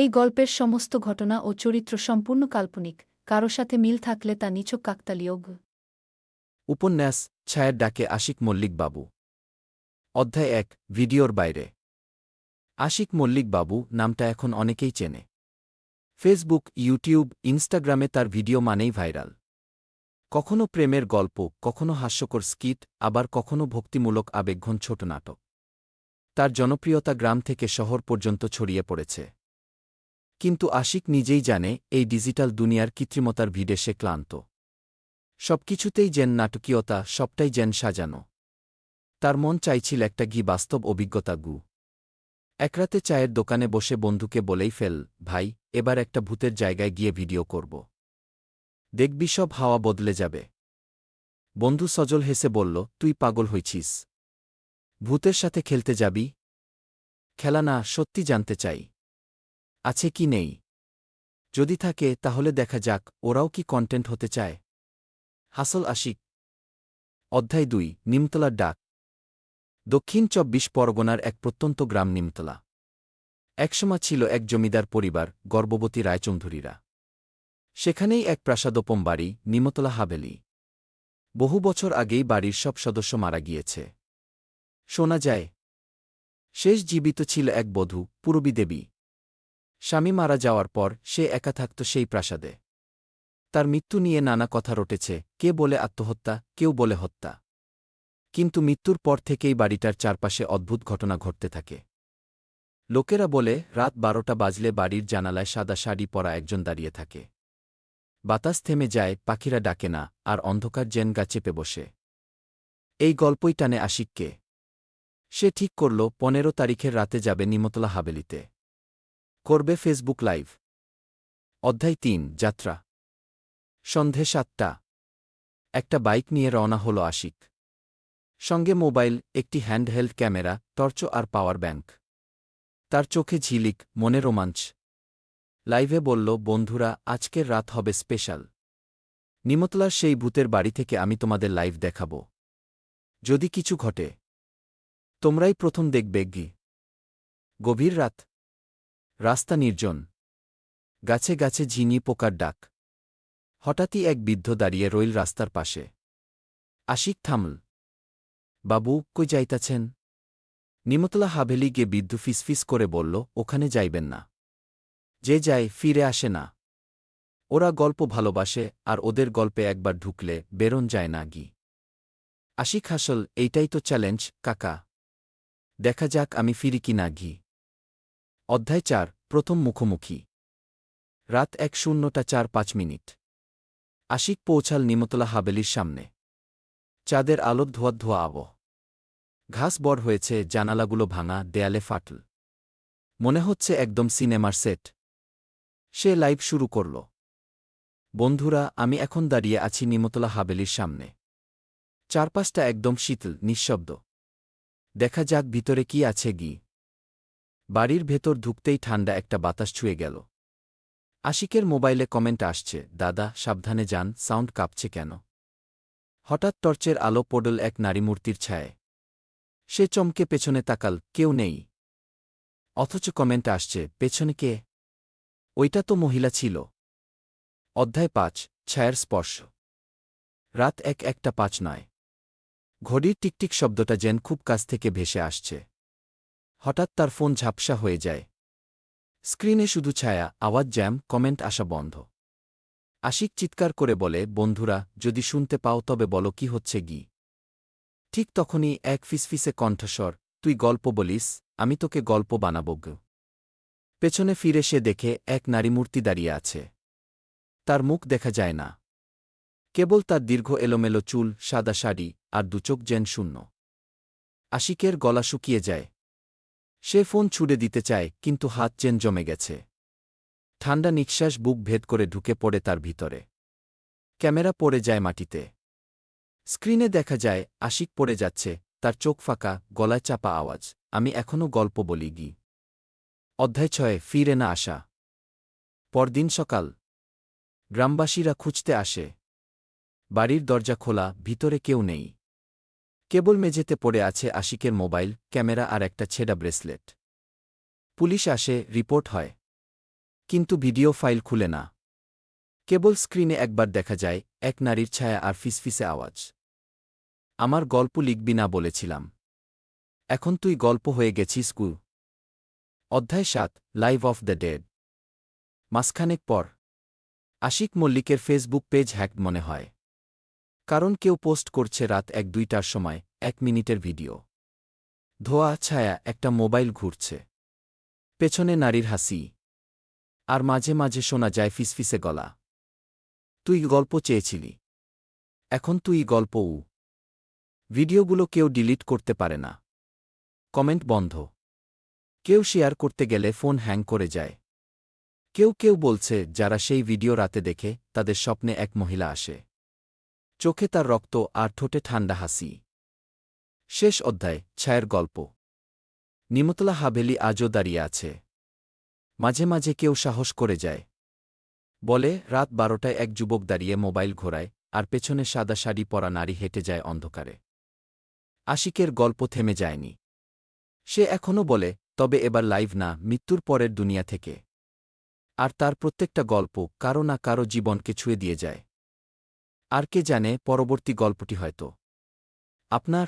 এই গল্পের সমস্ত ঘটনা ও চরিত্র সম্পূর্ণ কাল্পনিক। কারও সাথে মিল থাকলে তা নিছক কাকতালীয়গ উপন্যাস, ছায়ের ডাকে আশিক মল্লিক বাবু। অধ্যায় এক, ভিডিওর বাইরে। আশিক মল্লিক বাবু নামটা এখন অনেকেই চেনে। ফেসবুক, ইউটিউব, ইনস্টাগ্রামে তার ভিডিও মানেই ভাইরাল। কখনো প্রেমের গল্প, কখনো হাস্যকর স্কিট, আবার কখনো ভক্তিমূলক আবেগঘন ছোট নাটক তার জনপ্রিয়তা গ্রাম থেকে শহর পর্যন্ত ছড়িয়ে পড়েছে। কিন্তু আশিক নিজেই জানে, এই ডিজিটাল দুনিয়ার কৃত্রিমতার ভিড়ে সে ক্লান্ত। সবকিছুতেই যেন নাটকীয়তা, সবটাই যেন সাজানো। তার মন চাইছিল একটা ঘি বাস্তব অভিজ্ঞতা গু। একরাতে চায়ের দোকানে বসে বন্ধুকে বলেই ফেল, ভাই, এবার একটা ভূতের জায়গায় গিয়ে ভিডিও করব। দেখবি সব হাওয়া বদলে যাবে। বন্ধু সজল হেসে বলল, তুই পাগল হইছিস। ভূতের সাথে খেলতে যাবি? খেলা না, সত্যি জানতে চাই। আছে কি নেই? যদি থাকে, তাহলে দেখা যাক, ওরাও কি কন্টেন্ট হতে চায়। হাসল আশিক। অধ্যায় দুই, নিমতলার ডাক। দক্ষিণ চব্বিশ পরগনার এক প্রত্যন্ত গ্রাম নিমতলা। একসময় ছিল এক জমিদার পরিবার, গর্ভবতী রায়চৌধুরীরা। সেখানেই এক প্রাসাদোপম বাড়ি, নিমতলা হাভেলি বহু বছর আগেই বাড়ির সব সদস্য মারা গিয়েছে। শোনা যায়, শেষ জীবিত ছিল এক বধূ, পূরবী দেবী। স্বামী মারা যাওয়ার পর সে একা থাকত সেই প্রাসাদে। তার মৃত্যু নিয়ে নানা কথা রটেছে, কে বলে আত্মহত্যা, কেউ বলে হত্যা। কিন্তু মৃত্যুর পর থেকেই বাড়িটার চারপাশে অদ্ভুত ঘটনা ঘটতে থাকে। লোকেরা বলে, রাত বারোটা বাজলে বাড়ির জানালায় সাদা শাড়ি পরা একজন দাঁড়িয়ে থাকে। বাতাস থেমে যায়, পাখিরা ডাকে না, আর অন্ধকার জেন গা চেপে বসে। এই গল্পই টানে আশিককে। সে ঠিক করল, পনেরো তারিখের রাতে যাবে নিমতলা হাবেলিতে। করবে ফেসবুক লাইভ। অধ্যায় তিন, যাত্রা। সন্ধে সাতটা। একটা বাইক নিয়ে রওনা হল আশিক। সঙ্গে মোবাইল, একটি হ্যান্ডহেল্ড ক্যামেরা, টর্চ আর পাওয়ার ব্যাংক। তার চোখে ঝিলিক, মনে রোমাঞ্চ। লাইভে বলল, বন্ধুরা, আজকের রাত হবে স্পেশাল। নিমতলার সেই ভূতের বাড়ি থেকে আমি তোমাদের লাইভ দেখাব। যদি কিছু ঘটে, তোমরাই প্রথম দেখবে গি। গভীর রাত। রাস্তা নির্জন। গাছে গাছে ঝিনি পোকার ডাক। হঠাৎই এক বৃদ্ধ দাঁড়িয়ে রইল রাস্তার পাশে। আশিক, থামল। বাবু, কই যাইতাছেন? নিমতলা হাভেলি গিয়ে বিদ্যু ফিসফিস করে বলল, ওখানে যাইবেন না। যে যায়, ফিরে আসে না। ওরা গল্প ভালোবাসে আর ওদের গল্পে একবার ঢুকলে বেরোন যায় না গি। আশিক হাসল, এইটাই তো চ্যালেঞ্জ, কাকা। দেখা যাক আমি ফিরি কি না ঘি অধ্যায় চার, প্রথম মুখোমুখি। রাত এক শূন্যটা চার পাঁচ মিনিট। আশিক পৌঁছাল নিমতলা হাবেলির সামনে। চাঁদের আলোক ধোয়া ধোয়া আব ঘাস বড় হয়েছে, জানালাগুলো ভাঙা, দেয়ালে ফাটল। মনে হচ্ছে একদম সিনেমার সেট। সে লাইভ শুরু করল। বন্ধুরা, আমি এখন দাঁড়িয়ে আছি নিমতলা হাবেলির সামনে। চারপাশটা একদম শীতল, নিঃশব্দ। দেখা যাক ভিতরে কি আছে গি। বাড়ির ভেতর ঢুকতেই ঠান্ডা একটা বাতাস ছুঁয়ে গেল। আশিকের মোবাইলে কমেন্ট আসছে, দাদা, সাবধানে যান, সাউন্ড কাঁপছে কেন? হঠাৎ টর্চের আলো পড়ল এক নারীমূর্তির ছায়ে। সে চমকে পেছনে তাকাল, কেউ নেই। অথচ কমেন্ট আসছে, পেছনে কে? ওইটা তো মহিলা ছিল। অধ্যায় পাঁচ, ছায়ার স্পর্শ। রাত এক একটা পাঁচ নয়। ঘড়ির টিকটিক শব্দটা যেন খুব কাছ থেকে ভেসে আসছে। হঠাৎ তার ফোন ঝাপসা হয়ে যায়। স্ক্রিনে শুধু ছায়া, আওয়াজ জ্যাম, কমেন্ট আসা বন্ধ। আশিক চিৎকার করে বলে, বন্ধুরা, যদি শুনতে পাও তবে বলো কি হচ্ছে গি? ঠিক তখনই এক ফিসফিসে কণ্ঠস্বর, তুই গল্প বলিস, আমি তোকে গল্প বানাব পেছনে ফিরে সে দেখে এক নারীমূর্তি দাঁড়িয়ে আছে। তার মুখ দেখা যায় না। কেবল তার দীর্ঘ এলোমেলো চুল, সাদা শাড়ি আর দুচোখ যেন শূন্য। আশিকের গলা শুকিয়ে যায়। সে ফোন ছুড়ে দিতে চায়, কিন্তু হাত চেন জমে গেছে। ঠান্ডা নিঃশ্বাস বুক ভেদ করে ঢুকে পড়ে তার ভিতরে। ক্যামেরা পড়ে যায় মাটিতে। স্ক্রিনে দেখা যায়, আশিক পড়ে যাচ্ছে, তার চোখ ফাঁকা, গলায় চাপা আওয়াজ, আমি এখনও গল্প বলি, গি। অধ্যায় ছয়ে, ফিরে না আসা। পরদিন সকাল। গ্রামবাসীরা খুঁজতে আসে। বাড়ির দরজা খোলা, ভিতরে কেউ নেই। কেবল মেঝেতে পড়ে আছে আশিকের মোবাইল, ক্যামেরা আর একটা ছেঁড়া ব্রেসলেট। পুলিশ আসে, রিপোর্ট হয়। কিন্তু ভিডিও ফাইল খুলে না। কেবল স্ক্রিনে একবার দেখা যায়, এক নারীর ছায়া আর ফিসফিসে আওয়াজ। আমার গল্প লিখবি না, বলেছিলাম। এখন তুই গল্প হয়ে গেছিস কু অধ্যায় সাত, লাইভ অফ দ্য ডেড। মাসখানেক পর। আশিক মল্লিকের ফেসবুক পেজ হ্যাক মনে হয়। কারণ কেউ পোস্ট করছে রাত এক দুইটার সময়, এক মিনিটের ভিডিও। ধোয়া, ছায়া, একটা মোবাইল ঘুরছে। পেছনে নারীর হাসি। আর মাঝে মাঝে শোনা যায় ফিসফিসে গলা। তুই গল্প চেয়েছিলি। এখন তুই গল্প উ। ভিডিওগুলো কেউ ডিলিট করতে পারে না। কমেন্ট বন্ধ। কেউ শেয়ার করতে গেলে ফোন হ্যাং করে যায়। কেউ কেউ বলছে, যারা সেই ভিডিও রাতে দেখে, তাদের স্বপ্নে এক মহিলা আসে। চোখে তার রক্ত আর ঠোঁটে ঠান্ডা হাসি। শেষ অধ্যায়, ছায়ের গল্প। নিমতলা হাভেলি আজও দাঁড়িয়ে আছে। মাঝে মাঝে কেউ সাহস করে যায়। বলে, রাত বারোটায় এক যুবক দাঁড়িয়ে মোবাইল ঘোরায় আর পেছনে সাদা শাড়ি পরা নারী হেঁটে যায় অন্ধকারে। আশিকের গল্প থেমে যায়নি। সে এখনও বলে, তবে এবার লাইভ না, মৃত্যুর পরের দুনিয়া থেকে। আর তার প্রত্যেকটা গল্প কারও না কারও জীবনকে ছুঁয়ে দিয়ে যায়। আর কে জানে পরবর্তী গল্পটি হয়তো। আপনার